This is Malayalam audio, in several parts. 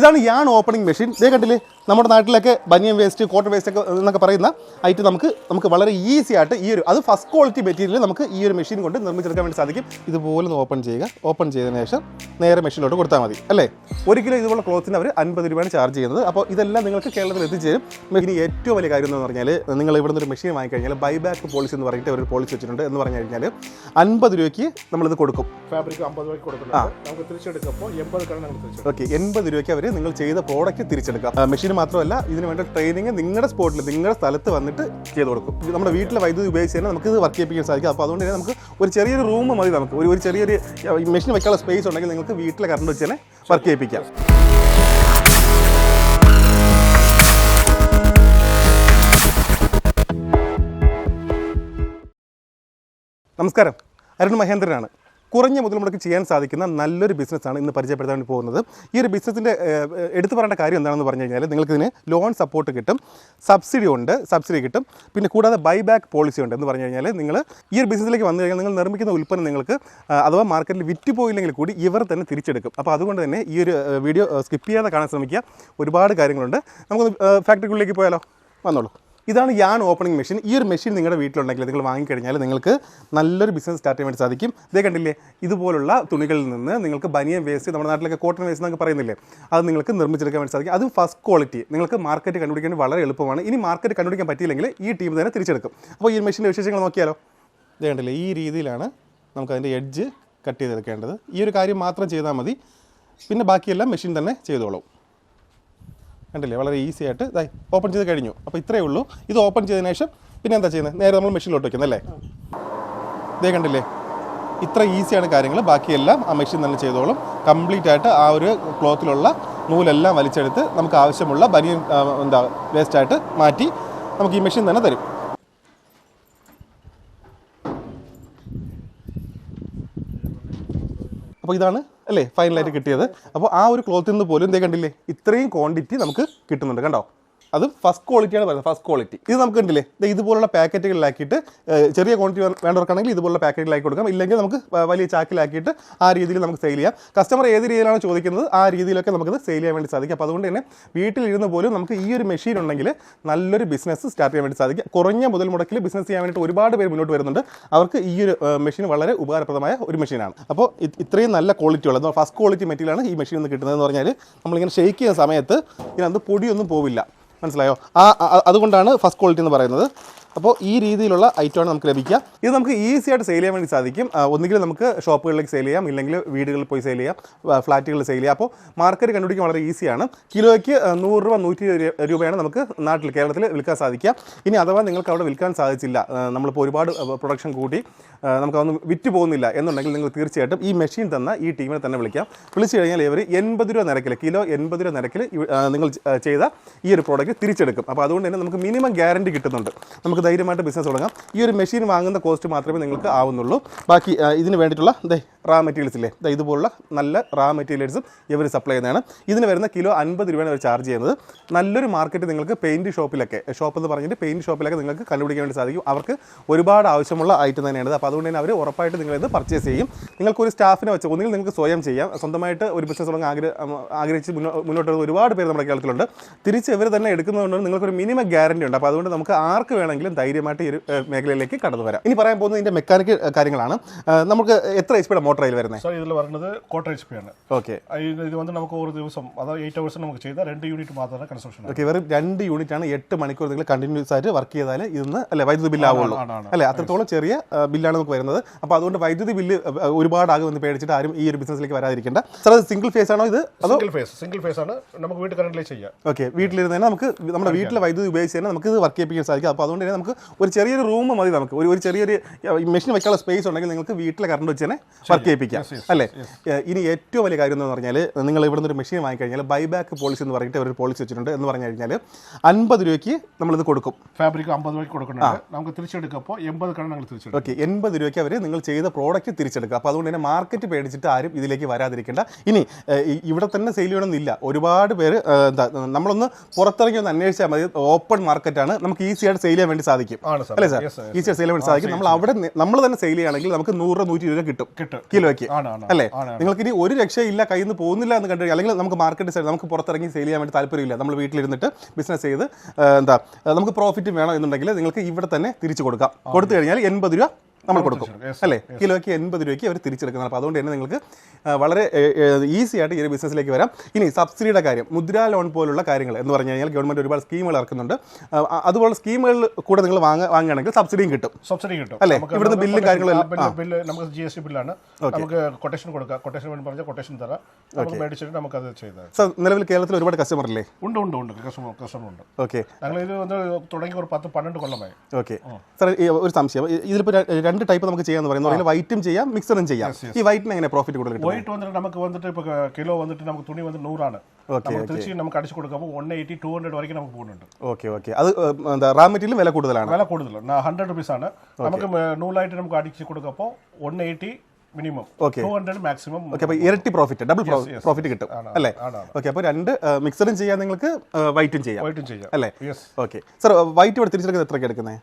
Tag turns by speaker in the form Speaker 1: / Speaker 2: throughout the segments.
Speaker 1: ഇതാണ് യാൺ ഓപ്പണിംഗ് മെഷീൻ ഇതേ കണ്ടില്ലേ? നമ്മുടെ നാട്ടിലൊക്കെ ബനിയൻ വേസ്റ്റ് കോട്ടൺ വേസ്റ്റ് ഒക്കെ എന്നൊക്കെ പറയുന്ന ഐറ്റം നമുക്ക് നമുക്ക് വളരെ ഈസി ആയിട്ട് ഈ ഒരു അത് ഫസ്റ്റ് ക്വാളിറ്റി മെറ്റീരിയൽ നമുക്ക് ഈ ഒരു മെഷീൻ കൊണ്ട് നിർമ്മിച്ചെടുക്കാൻ വേണ്ടി സാധിക്കും. ഇതുപോലെ ഒന്ന് ഓപ്പൺ ചെയ്യുക. ഓപ്പൺ ചെയ്തതിന് ശേഷം നേരെ മെഷീനിലോട്ട് കൊടുത്താൽ മതി. അല്ലേ? ഒരു കിലോ ഇതുപോലെ ക്ലോത്തിന് അവർ അൻപത് രൂപയാണ് ചാർജ് ചെയ്യുന്നത്. അപ്പോൾ ഇതെല്ലാം നിങ്ങൾക്ക് കേരളത്തിൽ എത്തിച്ചേരും. ഇനി ഏറ്റവും വലിയ കാര്യം എന്ന് പറഞ്ഞാൽ നിങ്ങൾ ഇവിടെ നിന്ന് ഒരു മെഷീൻ വാങ്ങിക്കഴിഞ്ഞാൽ ബൈബാക്ക് പോളിസി എന്ന് പറഞ്ഞിട്ട് ഒരു പോളിസി വെച്ചിട്ടുണ്ട് എന്ന് പറഞ്ഞു കഴിഞ്ഞാൽ അൻപത് രൂപയ്ക്ക് നമ്മളിത് കൊടുക്കും.
Speaker 2: ഫാബ്രിക് അമ്പത് രൂപയ്ക്ക് കൊടുക്കും നമുക്ക് തിരിച്ചെടുക്കുമ്പോൾ എൺപത്
Speaker 1: ഓക്കെ എൺപത് രൂപയ്ക്ക് അവർ നിങ്ങൾ ചെയ്ത പ്രോഡക്റ്റ് തിരിച്ചെടുക്കാം മെഷീൻ മാത്രമല്ല ഇതിന് വേണ്ട ട്രെയിനിങ് നിങ്ങളുടെ സ്പോട്ടിൽ നിങ്ങളുടെ സ്ഥലത്ത് വന്നിട്ട് ചെയ്ത് കൊടുക്കും. നമ്മുടെ വീട്ടിലെ വൈദ്യുതി ഉപയോഗിച്ച് തന്നെ നമുക്ക് ഇത് വർക്ക് ചെയ്യിപ്പിക്കാൻ സാധിക്കും. അപ്പോൾ അതുകൊണ്ട് തന്നെ നമുക്ക് ഒരു ചെറിയൊരു റൂം മതി നമുക്ക്. ഒരു ഒരു ചെറിയൊരു മെഷീൻ വയ്ക്കാനുള്ള സ്പേസ് ഉണ്ടെങ്കിൽ നിങ്ങൾക്ക് വീട്ടിലെ കറണ്ട് വെച്ച് തന്നെ വർക്ക് ചെയ്യിപ്പിക്കാം. നമസ്കാരം. അരുൺ മഹേന്ദ്രനാണ്. കുറഞ്ഞ മുതൽ മുടക്ക് ചെയ്യാൻ സാധിക്കുന്ന നല്ലൊരു ബിസിനസ്സാണ് ഇന്ന് പരിചയപ്പെടുത്താൻ പോകുന്നത്. ഈ ഒരു ബിസിനസ്സിന്റെ എടുത്തു പറയേണ്ട കാര്യം എന്താണെന്ന് പറഞ്ഞു കഴിഞ്ഞാൽ നിങ്ങൾക്ക് ഇതിന് ലോൺ സപ്പോർട്ട് കിട്ടും സബ്സിഡി ഉണ്ട് സബ്സിഡി കിട്ടും പിന്നെ കൂടാതെ ബൈബാക്ക് പോളിസി ഉണ്ട് എന്ന് പറഞ്ഞു കഴിഞ്ഞാൽ നിങ്ങൾ ഈ ഒരു ബിസിനസ്സിലേക്ക് വന്നു കഴിഞ്ഞാൽ നിങ്ങൾ നിർമ്മിക്കുന്ന ഉൽപ്പന്നം നിങ്ങൾക്ക് അഥവാ മാർക്കറ്റിൽ വിറ്റ് പോയില്ലെങ്കിൽ കൂടി ഇവർ തന്നെ തിരിച്ചെടുക്കും. അപ്പോൾ അതുകൊണ്ട് തന്നെ ഈ ഒരു വീഡിയോ സ്കിപ്പ് ചെയ്യാതെ കാണാൻ ശ്രമിക്കുക. ഒരുപാട് കാര്യങ്ങളുണ്ട്. നമുക്ക് ഫാക്ടറിക്കുള്ളിലേക്ക് പോയാലോ? വന്നോളൂ. ഇതാണ് യാൺ ഓപ്പണിംഗ് മെഷീൻ. ഈ ഒരു മെഷീൻ നിങ്ങളുടെ വീട്ടിലുണ്ടെങ്കിൽ നിങ്ങൾ വാങ്ങിക്കഴിഞ്ഞാൽ നിങ്ങൾക്ക് നല്ലൊരു ബിസിനസ് സ്റ്റാർട്ട് ചെയ്യാൻ വേണ്ടി സാധിക്കും. ഇതേ കണ്ടില്ലേ? ഇതുപോലുള്ള തുണികളിൽ നിന്ന് നിങ്ങൾക്ക് ബനിയൻ വേസ്റ്റ് നമ്മുടെ നാട്ടിലൊക്കെ കോട്ടൺ വേസ്റ്റ് എന്നൊക്കെ പറയുന്നില്ലേ? അത് നിങ്ങൾക്ക് നിർമ്മിച്ചെടുക്കാൻ വേണ്ടി സാധിക്കും. അതും ഫസ്റ്റ് ക്വാളിറ്റി നിങ്ങൾക്ക് മാർക്കറ്റ് കണ്ടുപിടിക്കാൻ വളരെ എളുപ്പമാണ്. ഇനി മാർക്കറ്റ് കണ്ടുപിടിക്കാൻ പറ്റിയില്ലെങ്കിൽ ഈ ടീം തന്നെ തിരിച്ചെടുക്കും. അപ്പോൾ ഈ മെഷീന്റെ വിശേഷങ്ങൾ നോക്കിയാലോ? ഇതേ കണ്ടില്ലേ? ഈ രീതിയിലാണ് നമുക്ക് അതിന്റെ എഡ്ജ് കട്ട് ചെയ്തെടുക്കേണ്ടത്. ഈ ഒരു കാര്യം മാത്രം ചെയ്താൽ മതി. പിന്നെ ബാക്കിയെല്ലാം മെഷീൻ തന്നെ ചെയ്തോളും. കണ്ടില്ലേ? വളരെ ഈസി ആയിട്ട് ഇതായി ഓപ്പൺ ചെയ്ത് കഴിഞ്ഞു. അപ്പോൾ ഇത്രയേ ഉള്ളൂ. ഇത് ഓപ്പൺ ചെയ്തതിന് ശേഷം പിന്നെ എന്താ ചെയ്യുന്നത്? നേരെ നമ്മൾ മെഷീനിലോട്ട് വയ്ക്കുന്നല്ലേ ഇതേ കണ്ടില്ലേ? ഇത്ര ഈസിയാണ് കാര്യങ്ങൾ. ബാക്കിയെല്ലാം ആ മെഷീൻ തന്നെ ചെയ്തോളും. കംപ്ലീറ്റ് ആയിട്ട് ആ ഒരു ക്ലോത്തിലുള്ള നൂലെല്ലാം വലിച്ചെടുത്ത് നമുക്ക് ആവശ്യമുള്ള ബനിയൻ എന്താ വേസ്റ്റ് ആയിട്ട് മാറ്റി നമുക്ക് ഈ മെഷീൻ തന്നെ തരും. അപ്പോൾ ഇതാണ് അല്ലേ? ഫൈനലായിട്ട് കിട്ടിയത്. അപ്പോൾ ആ ഒരു ക്ലോത്തിൽ നിന്ന് പോലും എന്തേ കണ്ടില്ലേ? ഇത്രയും ക്വാണ്ടിറ്റി നമുക്ക് കിട്ടുന്നുണ്ട്. കണ്ടോ? അത് ഫസ്റ്റ് ക്വാളിറ്റിയാണ് പറയുന്നത് ഫസ്റ്റ് ക്വാളിറ്റി ഇത് നമുക്ക് ഉണ്ടല്ലേ ഇതുപോലുള്ള പാക്കറ്റുകളിലാക്കിയിട്ട് ചെറിയ ക്വാണ്ടിറ്റി വേണ്ടവർക്കാണെങ്കിൽ ഇതുപോലുള്ള പാക്കറ്റിലാക്കി കൊടുക്കാം. ഇല്ലെങ്കിൽ നമുക്ക് വലിയ ചാക്കിലാക്കിയിട്ട് ആ രീതിയിൽ നമുക്ക് സെയിൽ ചെയ്യാം. കസ്റ്റമർ ഏത് രീതിയിലാണ് ചോദിക്കുന്നത് ആ രീതിയിലൊക്കെ നമുക്ക് സെയിൽ ചെയ്യാൻ വേണ്ടി സാധിക്കും. അപ്പോൾ അതുകൊണ്ട് തന്നെ വീട്ടിലിരുന്ന് പോലും നമുക്ക് ഈ ഒരു മെഷീൻ ഉണ്ടെങ്കിൽ നല്ലൊരു ബിസിനസ് സ്റ്റാർട്ട് ചെയ്യാൻ വേണ്ടി സാധിക്കും. കുറഞ്ഞ മുതൽ മുടക്കിൽ ബിസിനസ് ചെയ്യാൻ വേണ്ടിയിട്ട് ഒരുപാട് പേര് മുന്നോട്ട് വരുന്നുണ്ട്. അവർക്ക് ഈ ഒരു മെഷീൻ വളരെ ഉപകാരപ്രദമായ ഒരു മെഷീനാണ് അപ്പോൾ ഇത്രയും നല്ല ക്വാളിറ്റി ഉള്ളത് ഫസ്റ്റ് ക്വാളിറ്റി മെറ്റീരിയലാണ് ഈ മെഷീൻ നിന്ന് കിട്ടുന്നതെന്ന് പറഞ്ഞാൽ നമ്മളിങ്ങനെ ഷെയ്ക്ക് ചെയ്യുന്ന സമയത്ത് ഇതിനകത്ത് പൊടിയൊന്നും പോവില്ല. മനസ്സിലായോ? ആ അതുകൊണ്ടാണ് ഫസ്റ്റ് ക്വാളിറ്റി എന്ന് പറയുന്നത്. അപ്പോൾ ഈ രീതിയിലുള്ള ഐറ്റമാണ് നമുക്ക് ലഭിക്കുക. ഇത് നമുക്ക് ഈസി ആയിട്ട് സെയിൽ ചെയ്യാൻ വേണ്ടി സാധിക്കും. ഒന്നുകിൽ നമുക്ക് ഷോപ്പുകളിലേക്ക് സെയിൽ ചെയ്യാം. ഇല്ലെങ്കിൽ വീടുകളിൽ പോയി സെയിൽ ചെയ്യാം. ഫ്ലാറ്റുകളിൽ സെയിൽ ചെയ്യാം. അപ്പോൾ മാർക്കറ്റ് കണ്ടുപിടിക്കാൻ വളരെ ഈസിയാണ്. കിലോയ്ക്ക് നൂറ് രൂപ നൂറ്റി രൂപയാണ് നമുക്ക് നാട്ടിൽ കേരളത്തിൽ വിൽക്കാൻ സാധിക്കുക. ഇനി അഥവാ നിങ്ങൾക്ക് അവിടെ വിൽക്കാൻ സാധിച്ചില്ല നമ്മളിപ്പോൾ ഒരുപാട് പ്രൊഡക്ഷൻ കൂട്ടി നമുക്കതൊന്നും വിറ്റ് പോകുന്നില്ല എന്നുണ്ടെങ്കിൽ നിങ്ങൾ തീർച്ചയായിട്ടും ഈ മെഷീൻ തന്ന ഈ ടീമിനെ തന്നെ വിളിക്കാം. വിളിച്ചു കഴിഞ്ഞാൽ ഇവർ എൺപത് രൂപ നിരക്കിൽ കിലോ എൺപത് രൂപ നിരക്കിൽ നിങ്ങൾ ചെയ്ത ഈ ഒരു പ്രോഡക്റ്റ് തിരിച്ചെടുക്കും. അപ്പോൾ അതുകൊണ്ട് തന്നെ നമുക്ക് മിനിമം ഗ്യാരണ്ടി കിട്ടുന്നുണ്ട്. നമുക്ക് ധൈര്യമായിട്ട് ബിസിനസ് തുടങ്ങാം. ഈ ഒരു മെഷീൻ വാങ്ങുന്ന കോസ്റ്റ് മാത്രമേ നിങ്ങൾക്ക് ആവുന്നുള്ളൂ. ബാക്കി ഇതിന് വേണ്ടിയിട്ടുള്ള ദേ റാ മെറ്റീരിയൽസ് ഇല്ലേ? ദേ ഇതുപോലുള്ള നല്ല റാ മെറ്റീരിയൽസും ഇവർ സപ്ലൈ ചെയ്യുന്നതാണ്. ഇതിന് വരുന്ന കിലോ അൻപത് രൂപയാണ് അവർ ചാർജ് ചെയ്യുന്നത്. നല്ലൊരു മാർക്കറ്റ് നിങ്ങൾക്ക് പെയിന്റ് ഷോപ്പിലൊക്കെ ഷോപ്പ് എന്ന് പറഞ്ഞിട്ട് പെയിന്റ് ഷോപ്പിലൊക്കെ നിങ്ങൾക്ക് കണ്ടുപിടിക്കാൻ വേണ്ടി സാധിക്കും. അവർക്ക് ഒരുപാട് ആവശ്യമുള്ള ഐറ്റം തന്നെയാണ് അപ്പോൾ അതുകൊണ്ട് തന്നെ അവർ ഉറപ്പായിട്ട് നിങ്ങളിത് പർച്ചേസ് ചെയ്യും. നിങ്ങൾക്ക് ഒരു സ്റ്റാഫിനെ വെച്ച് ഒന്നുകിൽ നിങ്ങൾക്ക് സ്വയം ചെയ്യാം. സ്വന്തമായിട്ട് ഒരു ബിസിനസ് തുടങ്ങാൻ ആഗ്രഹം ആഗ്രഹിച്ച് മുന്നോ- മുന്നോട്ട് ഒരുപാട് പേര് നമ്മുടെ കേരളത്തിലുണ്ട്. തിരിച്ച് ഇവർ തന്നെ എടുക്കുന്നതുകൊണ്ട് നിങ്ങൾക്കൊരു മിനിമം ഗ്യാരണ്ടി ഉണ്ട്. അപ്പോൾ അതുകൊണ്ട് നമുക്ക് ആർക്ക് വേണമെങ്കിലും ധൈര്യമായിട്ട് ഈ ഒരു മേഖലയിലേക്ക് കടന്നു വരാം. ഇനി പറയാൻ പോകുന്നത് ഇതിന്റെ മെക്കാനിക്കൽ കാര്യങ്ങളാണ്. നമുക്ക് എത്ര എച്ച് പിയുടെ മോട്ടർ അതിൽ വരുന്നത്
Speaker 2: സാർ ഇതിൽ പറയുന്നത് ക്വാർട്ടർ എച്ച് പി ആണ്.
Speaker 1: ഓക്കെ
Speaker 2: ഇത് വന്ന് നമുക്ക് ഒരു ദിവസം അതായത് എയ്റ്റ് ഹവേഴ്സ് നമുക്ക് ചെയ്ത രണ്ട് യൂണിറ്റ് മാത്രമാണ് കൺസ്ട്രക്ഷൻ
Speaker 1: ഓക്കെ വെറും രണ്ട് യൂണിറ്റ് ആണ് എട്ട് മണിക്കൂർ നിങ്ങൾ കണ്ടിന്യൂസ് ആയിട്ട് വർക്ക് ചെയ്താൽ ഇന്ന് അല്ലെ വൈദ്യുതി ബില്ല് ആവുള്ളൂ. അല്ലെ അത്രത്തോളം ചെറിയ ബില്ലാണ് നമുക്ക് വരുന്നത്. അപ്പോൾ അതുകൊണ്ട് വൈദ്യുതി ബില്ല് ഒരുപാടാകുമെന്ന് പേടിച്ചിട്ട് ആരും ഈ ഒരു ബിസിനസ്സിലേക്ക് വരാതിരിക്കേണ്ട. സാർ അത് സിംഗിൾ ഫേസ് ആണോ ഇത്? അതോ
Speaker 2: സിംഗിൾ ഫേസ് സിംഗിൾ ഫേസ് ആണ്. നമുക്ക് വീട്ടിൽ കറണ്ടിലേ ചെയ്യാം.
Speaker 1: ഓക്കെ വീട്ടിലിരുന്ന് തന്നെ നമുക്ക് നമ്മുടെ വീട്ടിലെ വൈദ്യുതി ഉപയോഗിച്ച് തന്നെ നമുക്ക് ഇത് വർക്ക് ചെയ്യിപ്പിക്കാൻ സാധിക്കും. അപ്പോൾ അതുകൊണ്ട് തന്നെ നമുക്ക് ഒരു ചെറിയൊരു റൂം മതി നമുക്ക്. ഒരു ഒരു ചെറിയൊരു മെഷീൻ വെക്കാനുള്ള സ്പേസ് ഉണ്ടെങ്കിൽ നിങ്ങൾക്ക് വീട്ടിലെ കറണ്ട് വെച്ച് തന്നെ വർക്ക് ചെയ്യിപ്പിക്കാം അല്ലേ? ഇനി ഏറ്റവും വലിയ കാര്യം എന്ന് പറഞ്ഞാൽ നിങ്ങൾ ഇവിടുന്ന് ഒരു മെഷീൻ വാങ്ങിക്കഴിഞ്ഞാൽ ബൈ ബാക്ക് പോളിസി എന്ന് പറഞ്ഞിട്ട് ഒരു പോളിസി വെച്ചിട്ടുണ്ട് എന്ന് പറഞ്ഞു കഴിഞ്ഞാൽ അൻപത് രൂപയ്ക്ക് നമ്മളിത് കൊടുക്കും.
Speaker 2: ഫാബ്രിക് അമ്പത് രൂപയ്ക്ക് കൊടുക്കുന്നുണ്ട്. നമുക്ക് തിരിച്ചെടുക്കുമ്പോൾ എൺപത് കട ഞങ്ങൾ തിരിച്ചെടുക്കും.
Speaker 1: ഓക്കെ എൺപത് രൂപയ്ക്ക് അവർ നിങ്ങൾ ചെയ്ത പ്രോഡക്റ്റ് തിരിച്ചെടുക്കുക. അപ്പോൾ അതുകൊണ്ട് തന്നെ മാർക്കറ്റ് പേടിച്ചിട്ട് ആരും ഇതിലേക്ക് വരാതിരിക്കേണ്ട. ഇനി ഇവിടെ തന്നെ സെയിൽ ചെയ്യണമെന്നില്ല. ഒരുപാട് പേര് എന്താ നമ്മളൊന്ന് പുറത്തിറങ്ങി ഒന്ന് അന്വേഷിച്ചാൽ മതി. ഓപ്പൺ മാർക്കറ്റാണ് നമുക്ക് ഈസി ആയിട്ട് സെയിൽ ചെയ്യാൻ വേണ്ടി സാധിക്കും. അല്ലേ സാർ. ഈസി സെയിൽ ചെയ്യാൻ വേണ്ടി സാധിക്കും. നമ്മൾ അവിടെ നമ്മൾ തന്നെ സെയിൽ ചെയ്യുകയാണെങ്കിൽ നമുക്ക് നൂറ് നൂറ്റി ഇരുപത് കിട്ടും
Speaker 2: കിട്ടും.
Speaker 1: കിലോയ്ക്ക്. അല്ലേ? നിങ്ങൾക്ക് ഇനി ഒരു രക്ഷയില്ല കയ്യിൽ നിന്ന് പോകുന്നില്ല എന്ന് കണ്ടു അല്ലെങ്കിൽ നമുക്ക് മാർക്കറ്റ് സൈഡ് നമുക്ക് പുറത്തിറങ്ങി സെയിൽ ചെയ്യാൻ വേണ്ടി താല്പര്യമില്ല. നമ്മൾ വീട്ടിലിരുന്നിട്ട് ബിസിനസ് ചെയ്ത് എന്താ നമുക്ക് പ്രോഫിറ്റും വേണം എന്നുണ്ടെങ്കിൽ നിങ്ങൾക്ക് ഇവിടെ തന്നെ തിരിച്ചു കൊടുക്കാം. കൊടുത്തു കഴിഞ്ഞാൽ എൺപത് രൂപ നമ്മൾ കൊടുക്കും. അല്ലേ? കിലോയ്ക്ക് എൺപത് രൂപയ്ക്ക് അവർ തിരിച്ചെടുക്കുന്നത് അപ്പോൾ അതുകൊണ്ട് തന്നെ നിങ്ങൾക്ക് വളരെ ഈസി ആയിട്ട് ഈ ഒരു ബിസിനസ്സിലേക്ക് വരാം. ഇനി സബ്സിഡിയുടെ കാര്യം. മുദ്രാ ലോൺ പോലുള്ള കാര്യങ്ങൾ എന്ന് പറഞ്ഞു കഴിഞ്ഞാൽ ഗവൺമെന്റ് ഒരുപാട് സ്കീമുകൾ ഇറക്കുന്നുണ്ട്. അതുപോലെ സ്കീമുകൾ സ്കീമുകളിൽ കൂടെ നിങ്ങൾ വാങ്ങ വാങ്ങുകയാണെങ്കിൽ സബ്സിഡിയും കിട്ടും.
Speaker 2: സബ്സിഡി കിട്ടും.
Speaker 1: അല്ലേ? ഇവിടുന്ന് ബില്ലും കാര്യങ്ങളും
Speaker 2: ബില്ല് നമുക്ക് ജി എസ് ടി ബില്ലാണ്. നമുക്ക് കൊട്ടേഷൻ കൊടുക്കാം. കൊട്ടേഷൻ വേണ്ടി പറഞ്ഞാൽ കൊട്ടേഷൻ തരാം. നമുക്ക് മേടിച്ചിട്ട് നമുക്ക് അത് ചെയ്താൽ
Speaker 1: സർ നിലവിൽ കേരളത്തിൽ ഒരുപാട് കസ്റ്റമർ ഇല്ലേ?
Speaker 2: ഉണ്ട് ഉണ്ട് ഉണ്ട്. കസ്റ്റമർ കസ്റ്റമർ ഉണ്ട്.
Speaker 1: ഓക്കെ
Speaker 2: ഞങ്ങൾ ഇത് തുടങ്ങി ഒരു പത്ത് പന്ത്രണ്ട് കൊല്ലമായി.
Speaker 1: ഓക്കെ സാർ ഒരു സംശയം. ഇതിലിപ്പോൾ രണ്ട് ടൈപ്പ് നമുക്ക് ചെയ്യാന്ന് പറയുന്നത് വൈറ്റും ചെയ്യാം മിക്സറും ചെയ്യാം. ഈ വൈറ്റിന് എങ്ങനെ പ്രോഫിറ്റ് കൂടുതൽ
Speaker 2: വൈറ്റ് വന്നിട്ട് നമുക്ക് വന്നിട്ട് ഇപ്പൊ കിലോ വന്നിട്ട് നമുക്ക് തുണി വന്നിട്ട് നൂറാണ്. തിരിച്ച് നമുക്ക് അടിച്ചു കൊടുക്കുമ്പോൾ വൺ എയ്റ്റി ടു ഹൺഡ്രഡ് വരയ്ക്ക് നമുക്ക് പോകുന്നുണ്ട്.
Speaker 1: ഓക്കെ ഓക്കെ അത് എന്താ റാ മെറ്റീരിയൽ വില കൂടുതലാണ്?
Speaker 2: വില കൂടുതലാണ് ഹൺഡ്രഡ് റുപ്പീസ് ആണ്. നമുക്ക് നൂലായിട്ട് നമുക്ക് അടിച്ച് കൊടുക്കുമ്പോൾ one eighty minimum okay maximum
Speaker 1: അപ്പോൾ ഇരട്ടി പ്രോഫിറ്റ് ഡബിൾ പ്രോഫിറ്റ് കിട്ടും. അല്ലേ? ഓക്കെ അപ്പോൾ രണ്ട് മിക്സറും ചെയ്യാൻ നിങ്ങൾക്ക് വൈറ്റും ചെയ്യാം.
Speaker 2: വൈറ്റും ചെയ്യാം.
Speaker 1: അല്ലേ? ഓക്കെ സർ വൈറ്റ് ഇവിടെ തിരിച്ചെടുക്കുന്നത് എത്രയ്ക്ക് എടുക്കുന്നത്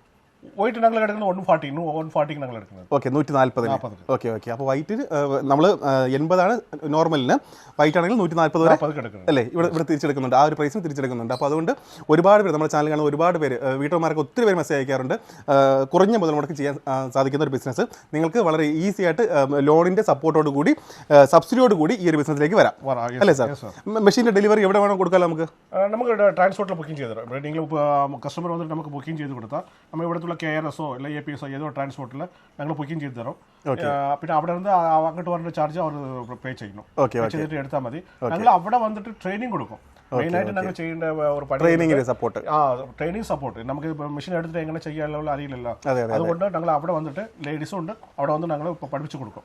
Speaker 2: വൈറ്റ് ഞങ്ങൾ എടുക്കുന്നത് വൺ ഫോർട്ടി വൺ ഫോർട്ടിക്ക് ഞങ്ങൾ എടുക്കുന്നത്.
Speaker 1: ഓക്കെ നൂറ്റി നാൽപ്പതിന്. ഓക്കെ ഓക്കെ അപ്പോൾ വൈറ്റിന് നമ്മൾ എൺപതാണ് നോർമലിന്. വൈറ്റ് ആണെങ്കിൽ നൂറ്റി നാൽപ്പത് വരെ അല്ലേ? ഇവിടെ ഇവിടെ തിരിച്ചെടുക്കുന്നുണ്ട്. ആ ഒരു പ്രൈസും തിരിച്ചെടുക്കുന്നുണ്ട്. അപ്പോൾ അതുകൊണ്ട് ഒരുപാട് പേര് നമ്മുടെ ചാനൽ കാണുന്ന ഒരുപാട് പേര് വീട്ടമ്മമാർക്ക് ഒത്തിരി പേര് മെസ്സേജ് അയക്കാറുണ്ട്. കുറഞ്ഞ മുതൽ മുടക്ക് ചെയ്യാൻ സാധിക്കുന്ന ഒരു ബിസിനസ് നിങ്ങൾക്ക് വളരെ ഈസി ആയിട്ട് ലോണിന്റെ സപ്പോർട്ടോട് കൂടി സബ്സിഡിയോട് കൂടി ഈ ഒരു ബിസിനസ്സിലേക്ക് വരാം. അല്ലേ സാർ മെഷീന്റെ ഡെലിവറി എവിടെ വേണം കൊടുക്കാമല്ലോ നമുക്ക്?
Speaker 2: നമുക്ക് ട്രാൻസ്പോർട്ടിൽ ബുക്കിംഗ് ചെയ്ത് കസ്റ്റമർ വന്നിട്ട് നമുക്ക് ബുക്കിംഗ് ചെയ്ത് കൊടുത്താൽ നമ്മൾ ഇവിടുത്തെ കെ ആർ എസോ അല്ല എ പി എസോ ഏതോ ട്രാൻസ്പോർട്ടിൽ ഞങ്ങൾ ബുക്കിംഗ് ചെയ്ത് തരും ആ, പിന്നെ അവിടെ നിന്ന് ആ- അങ്ങോട്ട് പറഞ്ഞ ചാർജ് അവർ പേ ചെയ്യണം
Speaker 1: ഓക്കെ
Speaker 2: പേ ചെയ്തിട്ട് എടുത്താൽ മതി ഞങ്ങൾ അവിടെ വന്നിട്ട് ട്രെയിനിങ് കൊടുക്കും മെയിനായിട്ട് ഞങ്ങൾ ചെയ്യേണ്ട ഒരു
Speaker 1: ട്രെയിനിങ്ങിന്റെ സപ്പോർട്ട്
Speaker 2: ആ ട്രെയിനിങ് സപ്പോർട്ട് നമുക്ക് മെഷീൻ എടുത്തിട്ട് എങ്ങനെ ചെയ്യാനുള്ള അറിയില്ലല്ലോ.
Speaker 1: അതെ, അതെ,
Speaker 2: അതുകൊണ്ട് ഞങ്ങൾ അവിടെ വന്നിട്ട് ലേഡീസും ഉണ്ട് അവിടെ വന്ന് ഞങ്ങൾ പഠിപ്പിച്ചു കൊടുക്കും.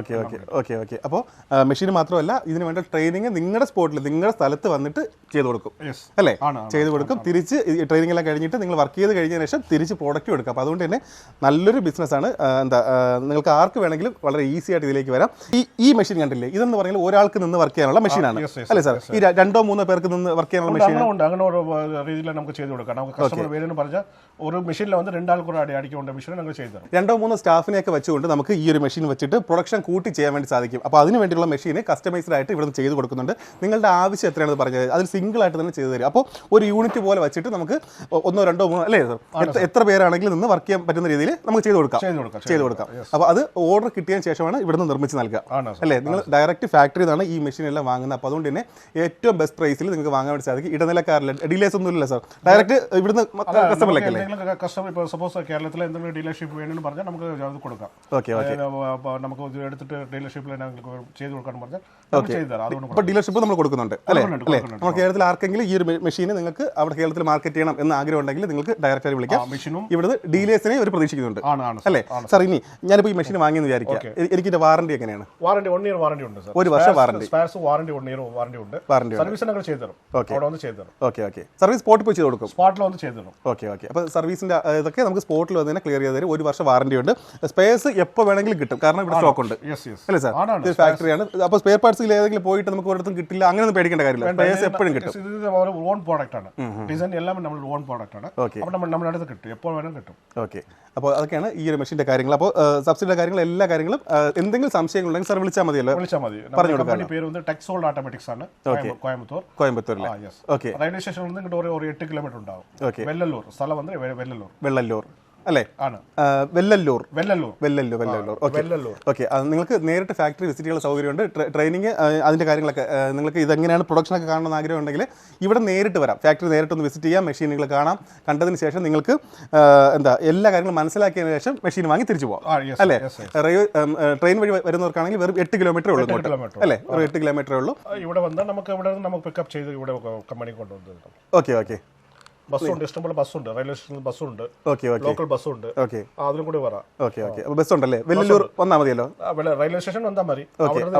Speaker 1: ഓക്കെ ഓക്കെ ഓക്കെ ഓക്കെ അപ്പോൾ മെഷീൻ മാത്രമല്ല ഇതിന് വേണ്ട ട്രെയിനിങ് നിങ്ങളുടെ സ്പോട്ടിൽ നിങ്ങളുടെ സ്ഥലത്ത് വന്നിട്ട് ചെയ്ത് കൊടുക്കും. അല്ലേ? ചെയ്തു കൊടുക്കും. തിരിച്ച് ട്രെയിനിങ് എല്ലാം കഴിഞ്ഞിട്ട് നിങ്ങൾ വർക്ക് ചെയ്ത് കഴിഞ്ഞതിന് ശേഷം തിരിച്ച് പ്രോഡക്റ്റ് കൊടുക്കുക അപ്പോൾ അതുകൊണ്ട് തന്നെ നല്ലൊരു ബിസിനസ്സാണ് എന്താ നിങ്ങൾക്ക് ആർക്ക് വേണമെങ്കിലും വളരെ ഈസി ആയിട്ട് ഇതിലേക്ക് വരാം. ഈ ഈ മെഷീൻ കണ്ടില്ലേ? ഇതെന്ന് പറഞ്ഞാൽ ഒരാൾക്ക് നിന്ന് വർക്ക് ചെയ്യാനുള്ള മെഷീനാണ് അല്ലേ സാർ? ഈ രണ്ടോ മൂന്നോ പേർക്ക് നിന്ന് വർക്ക് ചെയ്യാനുള്ള മെഷീൻ
Speaker 2: അങ്ങനെ ഉണ്ട് അങ്ങനെ ഒരു രീതിയിൽ നമുക്ക് ചെയ്ത് കൊടുക്കാം. നമുക്ക് കസ്റ്റമർ വേരെന്ന് പറഞ്ഞാൽ ഒരു മെഷീനിൽ വന്ന് രണ്ടാൾ കൂടെ അടി അടിക്കേണ്ട മെഷീൻ ഞങ്ങൾ ചെയ്തു തരും.
Speaker 1: രണ്ടോ മൂന്നോ സ്റ്റാഫിനെയൊക്കെ വെച്ചുകൊണ്ട് നമുക്ക് ഈ ഒരു മെഷീൻ വെച്ചിട്ട് പ്രൊഡക്ഷൻ കൂട്ടി ചെയ്യാൻ വേണ്ടി സാധിക്കും. അപ്പോൾ അതിന് വേണ്ടിയുള്ള മെഷീൻ കസ്റ്റമൈസ്ഡ് ആയിട്ട് ഇവിടുന്ന് ചെയ്തു കൊടുക്കുന്നുണ്ട്. നിങ്ങളുടെ ആവശ്യം എത്രയാണെന്ന് പറഞ്ഞത് അതിൽ സിംഗിൾ ആയിട്ട് തന്നെ ചെയ്തു തരും. അപ്പോൾ ഒരു യൂണിറ്റ് പോലെ വെച്ചിട്ട് നമുക്ക് ഒന്നോ രണ്ടോ മൂന്നോ അല്ലേ? എത്ര- പേരാണെങ്കിലും നിന്ന് വർക്ക് ചെയ്യാൻ പറ്റുന്ന രീതിയിൽ നമുക്ക് ചെയ്തു കൊടുക്കാം.
Speaker 2: ചെയ്തു കൊടുക്കാം
Speaker 1: ചെയ്ത് കൊടുക്കാം. അപ്പോൾ അത് ഓർഡർ കിട്ടിയതിന് ശേഷമാണ് ഇവിടുന്ന് നിർമ്മിച്ച് നൽകുക. അല്ലേ? നിങ്ങൾ ഡയറക്റ്റ് ഫാക്ടറി നിന്നാണ് ഈ മെഷീൻ എല്ലാം വാങ്ങുന്നത്. അപ്പോൾ അതുകൊണ്ട് തന്നെ ഏറ്റവും ബെസ്റ്റ് പ്രൈസിൽ നിങ്ങൾക്ക് വാങ്ങാൻ വേണ്ടി സാധിക്കും. ഇടനിലക്കാരില്ല ഡീലേഴ്സ് ഒന്നും ഇല്ല സാർ. ഡയറക്റ്റ് ഇവിടുന്ന് കസ്റ്റമർ അല്ലേ
Speaker 2: എന്തെങ്കിലും കസ്റ്റമർ ഇപ്പോൾ സപ്പോസ് കേരളത്തിലെ എന്തെങ്കിലും ഡീലർഷിപ്പ് വേണമെന്ന് പറഞ്ഞാൽ നമുക്ക് അത് കൊടുക്കാം.
Speaker 1: ഓക്കെ ഓക്കെ
Speaker 2: നമുക്ക് എടുത്തിട്ട് ഡീലർഷിപ്പിൽ ചെയ്ത് കൊടുക്കാൻ പറഞ്ഞാൽ
Speaker 1: ഇപ്പോൾ ഡീലർഷിപ്പ് നമ്മൾ കൊടുക്കുന്നുണ്ട് അല്ലേ? അല്ലേ? നമ്മൾ കേരളത്തിൽ ആർക്കെങ്കിലും ഈ ഒരു മെഷീൻ നിങ്ങൾക്ക് അവിടെ കേരളത്തിൽ മാർക്കറ്റ് ചെയ്യണം എന്ന് ആഗ്രഹം ഉണ്ടെങ്കിൽ നിങ്ങൾക്ക് ഡയറക്റ്റ് വിളിക്കാം.
Speaker 2: മെഷീനും
Speaker 1: ഇവിടുന്ന് ഡീലേഴ്സിനെ ഒരു പ്രതീക്ഷിക്കുന്നുണ്ട് അല്ലേ? സാർ ഇനി ഞാനിപ്പോൾ ഈ മെഷീൻ വാങ്ങിയെന്ന് വിചാരിക്കുക. എ- എനിക്ക് വാറണ്ടി എങ്ങനെയാണ്?
Speaker 2: വാറണ്ടി വൺ ഇയർ വാറണ്ടി ഉണ്ട് സർ
Speaker 1: ഒരു വർഷം
Speaker 2: warranty warranty one year warranty ഉണ്ട്.
Speaker 1: വാറണ്ടി
Speaker 2: സർവീസ് ഞങ്ങൾ ചെയ്തു തരും
Speaker 1: Okay.
Speaker 2: അവിടെ വന്ന് ചെയ്തു തരും
Speaker 1: ഓക്കെ ഓക്കെ. സർവീസ് സ്പോട്ട് പോയി ചെയ്ത് കൊടുക്കും?
Speaker 2: സ്പോട്ടിൽ വന്ന് ചെയ്തു തരും.
Speaker 1: Okay okay. അപ്പോൾ സർവീസിന്റെ ആ, ഇതൊക്കെ നമുക്ക് സ്പോട്ടിൽ വന്ന് തന്നെ ക്ലിയർ ചെയ്ത് തരും. ഒരു വർഷം വാറണ്ടി ഉണ്ട്. സ്പേസ് എപ്പോൾ വേണമെങ്കിലും കിട്ടും. കാരണം ഇവിടെ സ്റ്റോക്ക് ഉണ്ട്.
Speaker 2: യെസ് യെസ്
Speaker 1: അല്ലേ സാർ ഇത് ഫാക്ടറിയാണ് അപ്പോൾ സ്പെയർ പാർട്സിൽ ഏതെങ്കിലും പോയിട്ട് നമുക്ക് ഒരിടത്തും കിട്ടില്ല. അങ്ങനെ അങ്ങനെയൊന്നും പേടിക്കേണ്ട കാര്യമില്ല. സ്പേസ് എപ്പോഴും കിട്ടും.
Speaker 2: ഇത് ഓൺ പ്രോഡക്റ്റ് ആണ്. ഡിസൈൻ എല്ലാം നമ്മൾ ഓൺ പ്രോഡക്റ്റ് ആണ്.
Speaker 1: ഓക്കെ.
Speaker 2: അപ്പോൾ നമ്മൾ നമ്മുടെ അടുത്ത് കിട്ടും. എപ്പോൾ വേണമെങ്കിലും കിട്ടും.
Speaker 1: ഓക്കെ. അപ്പോൾ അതൊക്കെയാണ് ഈ ഒരു മെഷീന്റെ കാര്യങ്ങൾ. അപ്പോൾ സബ്സിഡിയുടെ കാര്യങ്ങൾ എല്ലാ കാര്യങ്ങളും എന്തെങ്കിലും സംശയങ്ങളുണ്ടെങ്കിൽ സാർ വിളിച്ചാൽ മതിയല്ലോ.
Speaker 2: വിളിച്ചാൽ മതി. പറഞ്ഞു കമ്പനി പേര് വന്ന് ടെക്സോൾഡ് ഓട്ടോമാറ്റിക്സ് ആണ്. കോയമ്പ- കോയമ്പത്തൂർ.
Speaker 1: കോയമ്പത്തൂരിൽ ഓക്കെ
Speaker 2: റെയിൽവേ സ്റ്റേഷനിൽ നിന്ന് ഇങ്ങോട്ട് ഒരു എട്ട് കിലോമീറ്റർ ഉണ്ടാവും.
Speaker 1: വെള്ളല്ലൂർ
Speaker 2: വെല്ലല്ലൂർ സ്ഥലം വന്ന് വെള്ളല്ലൂർ വെല്ലല്ലൂർ.
Speaker 1: വെള്ളല്ലൂർ. അല്ലേ?
Speaker 2: ആണ്.
Speaker 1: വെല്ലല്ലൂർ.
Speaker 2: വെല്ലല്ലൂർ.
Speaker 1: വെല്ലല്ലൂർ വെല്ലല്ലൂർ. ഓക്കെ
Speaker 2: വെല്ലല്ലൂർ.
Speaker 1: ഓക്കെ നിങ്ങൾക്ക് നേരിട്ട് ഫാക്ടറി വിസിറ്റ് ചെയ്യാനുള്ള സൗകര്യമുണ്ട്. ട്രെയിനിങ് അതിന്റെ കാര്യങ്ങളൊക്കെ നിങ്ങൾക്ക് ഇതെങ്ങനെയാണ് പ്രൊഡക്ഷനൊക്കെ കാണണമെന്ന് ആഗ്രഹം ഉണ്ടെങ്കിൽ ഇവിടെ നേരിട്ട് വരാം. ഫാക്ടറി നേരിട്ട് ഒന്ന് വിസിറ്റ് ചെയ്യാം മെഷീനുകൾ കാണാം. കണ്ടതിന് ശേഷം നിങ്ങൾക്ക് എന്താ എല്ലാ കാര്യങ്ങളും മനസ്സിലാക്കിയതിന് ശേഷം മെഷീൻ വാങ്ങി തിരിച്ചു പോകാം അല്ലേ? ട്രെയിൻ വഴി വരുന്നവർക്കാണെങ്കിൽ വെറും എട്ട് കിലോമീറ്റർ ഉള്ളൂ അല്ലേ? വെറും എട്ട് കിലോമീറ്ററേ ഉള്ളൂ.
Speaker 2: ഇവിടെ വന്നാൽ നമുക്ക് ഇവിടെ നമുക്ക് പിക്കപ്പ് ചെയ്ത് ഇവിടെ കമ്പനി കൊണ്ടുവന്നു
Speaker 1: ഓക്കെ ഓക്കെ
Speaker 2: ബസ്സുണ്ട്. ഇഷ്ടംപോലെ ബസ്സുണ്ട്. റെയിൽവേ സ്റ്റേഷനിൽ ബസ്സുണ്ട്. ലോക്കൽ ബസ്സുണ്ട്. അതിലും കൂടി വരാം.
Speaker 1: ഓക്കെ ബസ് ഉണ്ടല്ലേ വെല്ലല്ലൂർ വന്നാൽ മതിയല്ലോ?
Speaker 2: റെയിൽവേ സ്റ്റേഷൻ വന്നാൽ മതി.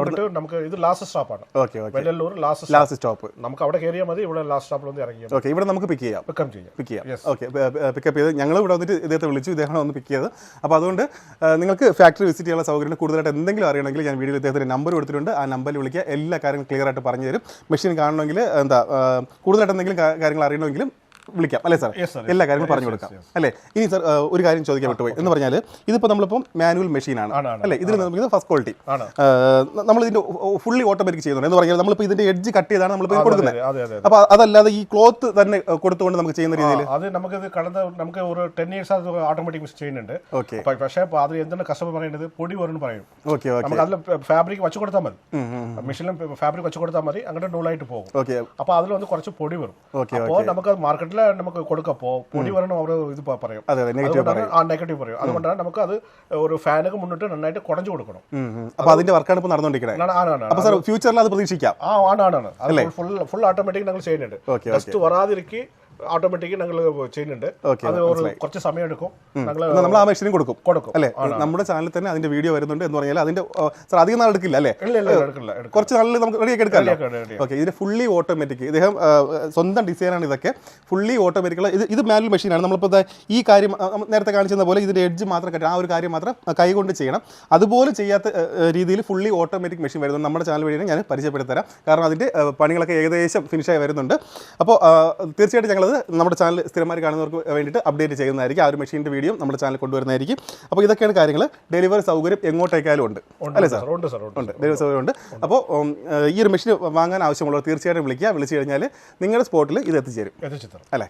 Speaker 2: അവിടെ നമുക്ക് ഇത് ലാസ്റ്റ് സ്റ്റോപ്പാണ് വെല്ലൂർ ലാസ്റ്റ്
Speaker 1: ലാസ്റ്റ് സ്റ്റോപ്പ്
Speaker 2: നമുക്ക് അവിടെ കയറിയാൽ മതി. ഇവിടെ ലാസ്റ്റ് സ്റ്റോപ്പിൽ വന്ന് ഇറങ്ങി
Speaker 1: ഓക്കെ ഇവിടെ നമുക്ക് പിക്ക് ചെയ്യാം.
Speaker 2: പിക്കപ്പ് ചെയ്യാം.
Speaker 1: പിക്ക് ചെയ്യാം. ഓക്കെ പിക്കപ്പ് ചെയ്ത് ഞങ്ങൾ ഇവിടെ വന്നിട്ട് ഇദ്ദേഹത്തെ വിളിച്ചു. ഇദ്ദേഹമാണ് വന്ന് പിക്ക് ചെയ്ത് അപ്പോൾ അതുകൊണ്ട് നിങ്ങൾക്ക് ഫാക്ടറി വിസിറ്റ് ചെയ്യാനുള്ള സൗകര്യം കൂടുതലായിട്ട് എന്തെങ്കിലും അറിയണമെങ്കിൽ ഞാൻ വീഡിയോയിൽ ഇദ്ദേഹത്തിന് നമ്പർ കൊടുത്തിട്ടുണ്ട്. ആ നമ്പറിൽ വിളിക്കുക. എല്ലാ കാര്യങ്ങളും ക്ലിയർ ആയിട്ട് പറഞ്ഞു തരും മെഷീൻ കാണണമെങ്കിൽ എന്താ കൂടുതലായിട്ട് എന്തെങ്കിലും കാര്യങ്ങൾ അറിയണമെങ്കിലും വിളിക്കാം. അല്ലേ സാർ എല്ലാ കാര്യങ്ങളും പറഞ്ഞു കൊടുക്കാം. അല്ലേ? ഇനി സാർ ഒരു കാര്യം ചോദിക്കാൻ വിട്ടുപോയി. എന്ന് പറഞ്ഞാൽ ഇതിപ്പോൾ നമ്മളിപ്പം മാനുവൽ മെഷീനാണ്.
Speaker 2: ആണ്.
Speaker 1: അല്ലേ? ഇതിൽ നമുക്ക് ഫസ്റ്റ് ക്വാളിറ്റി. നമ്മൾ ഇതിന്റെ ഫുള്ളി ഓട്ടോമാറ്റിക് ചെയ്യുന്നുണ്ട്. എന്ന് പറഞ്ഞാൽ നമ്മളിപ്പോൾ ഇതിന്റെ എഡ്ജ് കട്ട് ചെയ്താണ് നമ്മളിപ്പോൾ കൊടുക്കുന്നത്. അപ്പോൾ അതല്ലാതെ ഈ ക്ലോത്ത് തന്നെ കൊടുത്തുകൊണ്ട് നമുക്ക് ചെയ്യുന്ന രീതിയിൽ
Speaker 2: അത് നമുക്ക് ഇത് കടന്ന് നമുക്ക് ഒരു ടെൻ ഇയേഴ്സ് അത് ഓട്ടോമാറ്റിക് മിസ് ചെയ്യുന്നുണ്ട്.
Speaker 1: ഓക്കെ.
Speaker 2: പക്ഷേ അപ്പോൾ അത് എന്താണ് കസ്റ്റമർ പറയുന്നത് പൊടി വരണം പറയും.
Speaker 1: ഓക്കെ
Speaker 2: നമുക്ക് അതിൽ ഫാബ്രിക് വെച്ച് കൊടുത്താൽ മതി. മെഷീനിലും ഫാബ്രിക് വെച്ച് കൊടുത്താൽ മതി. അങ്ങനെ ഡൂളായിട്ട് പോകും.
Speaker 1: ഓക്കെ.
Speaker 2: അപ്പോൾ അതിൽ വന്ന് കുറച്ച് പൊടി വരും.
Speaker 1: ഓക്കെ
Speaker 2: അപ്പോൾ നമുക്ക് മാർക്കറ്റിൽ നമുക്ക് കൊടുക്കപ്പോ പൊടി വരണം അവർ ഇത് പറയും. ആ നെഗറ്റീവ് പറയും. അതുകൊണ്ടാണ് നമുക്ക് അത് ഒരു ഫാനൊക്കെ മുന്നിട്ട് നന്നായിട്ട് കുടഞ്ഞു കൊടുക്കണം.
Speaker 1: അപ്പൊ അതിന്റെ വർക്കാണ് ഇപ്പൊ നടന്നുകൊണ്ടിരിക്കുന്നത് ഫ്യൂച്ചറിൽ അത് പ്രതീക്ഷിക്കാം.
Speaker 2: ആ ആണ് ആണ് ഫുൾ ഫുൾ ഓട്ടോമാറ്റിക് ഞങ്ങൾ ചെയ്യുന്നുണ്ട്. ജസ്റ്റ് വരാതിരിക്കെ ഓട്ടോമാറ്റിക് ഞങ്ങൾ ചെയ്യുന്നുണ്ട്. അത് കുറച്ച് സമയം എടുക്കും.
Speaker 1: നമ്മൾ ആ മെഷീനും കൊടുക്കും.
Speaker 2: കൊടുക്കും.
Speaker 1: അല്ലേ? നമ്മുടെ ചാനലിൽ തന്നെ അതിന്റെ വീഡിയോ വരുന്നുണ്ട് എന്ന് പറഞ്ഞാൽ അതിന്റെ സാർ അധികം നാൾ എടുക്കില്ല അല്ലേ? കുറച്ച് നാളിൽ നമുക്ക് റെഡിയാക്കി
Speaker 2: എടുക്കാം
Speaker 1: ഓക്കെ ഇതിന് ഫുള്ളി ഓട്ടോമാറ്റിക് ഇദ്ദേഹം സ്വന്തം ഡിസൈനാണ് ഇതൊക്കെ. ഫുള്ളി ഓട്ടോമാറ്റിക്കുള്ള ഇത് ഇത് മാനുവൽ മെഷീനാണ് നമ്മളിപ്പോൾ ഈ കാര്യം നേരത്തെ കാണിച്ചത് പോലെ ഇതിന്റെ എഡ്ജ് മാത്രം കിട്ടും ആ ഒരു കാര്യം മാത്രം കൈകൊണ്ട് ചെയ്യണം. അതുപോലെ ചെയ്യാത്ത രീതിയിൽ ഫുള്ളി ഓട്ടോമാറ്റിക് മെഷീൻ വരുന്നത് നമ്മുടെ ചാനൽ വഴി ഞാൻ പരിചയപ്പെടുത്തരാം. കാരണം അതിന്റെ പണികളൊക്കെ ഏകദേശം ഫിനിഷായി വരുന്നുണ്ട്. അപ്പോൾ തീർച്ചയായിട്ടും തീർച്ചയായിട്ടും ഞങ്ങളത് നമ്മുടെ ചാനൽ സ്ഥിരമായി കാണുന്നവർക്ക് വേണ്ടിയിട്ട് അപ്ഡേറ്റ് ചെയ്യുന്നതായിരിക്കും. ആ ഒരു മെഷീന്റെ വീഡിയോ നമ്മുടെ ചാനൽ കൊണ്ടുവരുന്നതായിരിക്കും. അപ്പോൾ ഇതൊക്കെയാണ് കാര്യങ്ങൾ ഡെലിവറി സൗകര്യം എങ്ങോട്ടേക്കാലും ഉണ്ട്. അല്ലേ സാർ
Speaker 2: ഉണ്ട് സാർ ഉണ്ട്
Speaker 1: ഡെലിവറി സൗകര്യം ഉണ്ട്. അപ്പോൾ ഈ ഒരു മെഷീൻ വാങ്ങാൻ ആവശ്യമുള്ളവർ തീർച്ചയായിട്ടും വിളിക്കുക. വിളിച്ചു കഴിഞ്ഞാൽ നിങ്ങളുടെ സ്പോട്ടിൽ ഇത് എത്തിച്ചേരും. അല്ലേ?